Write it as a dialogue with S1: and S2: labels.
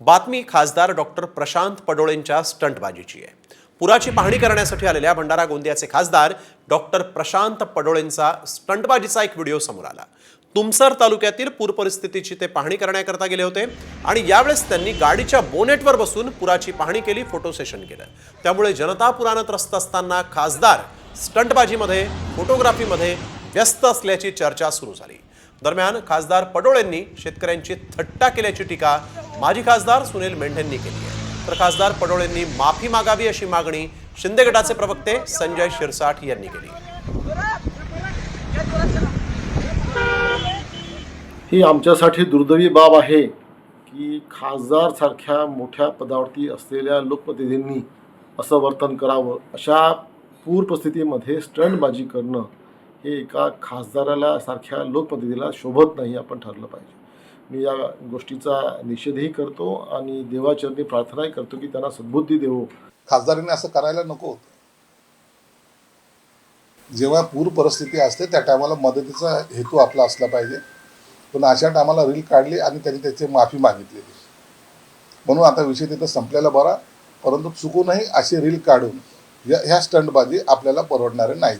S1: बातमी खासदार डॉक्टर प्रशांत पडोळेंच्या स्टंटबाजीची आहे. पुराची पाहणी करण्यासाठी आलेल्या भंडारा गोंदियाचे खासदार डॉक्टर प्रशांत पडोळेंचा स्टंटबाजीचा एक व्हिडिओ समोर आला. तुमसर तालुक्यातील पूर परिस्थितीची ते पाहणी करण्याकरता गेले होते आणि यावेळेस त्यांनी गाडीच्या बोनेटवर बसून पुराची पाहणी केली फोटो सेशन केलं. त्यामुळे जनता पुरानं त्रस्त असताना खासदार स्टंटबाजीमध्ये फोटोग्राफीमध्ये व्यस्त असल्याची चर्चा सुरू झाली. दरम्यान खासदार पडोळेंनी शेतकऱ्यांची थट्टा केल्याची टीका माजी खासदार सुनील मेंढेंनी केली आहे. तर खासदार पडोळेंनी माफी मागावी अशी मागणी शिंदे गटाचे प्रवक्ते संजय शिरसाठ यांनी केली.
S2: ही आमच्यासाठी दुर्दैवी बाब आहे की खासदार सारख्या मोठ्या पदावरती असलेल्या लोकप्रतिनिधींनी असं वर्तन करावं. अशा पूर परिस्थितीमध्ये स्टंटबाजी करणं हे एका खासदाराला सारख्या लोकप्रतिनिधीला शोभत नाही आपण ठरलं पाहिजे. मी या गोष्टीचा निषेधही करतो आणि देवाचरणी प्रार्थनाही करतो की त्यांना सद्बुद्धी देवो.
S3: खासदारांनी असं करायला नको होतं. जेव्हा पूर परिस्थिती असते त्या टायमाला मदतीचा हेतू आपला असला पाहिजे. पण अशा टायमाला रील काढली आणि त्यांनी त्याची माफी मागितली. म्हणून आता विषय तिथं संपलेला बरा परंतु चुकूनही अशी रील काढून या ह्या स्टंटबाजी आपल्याला परवडणारे नाहीत.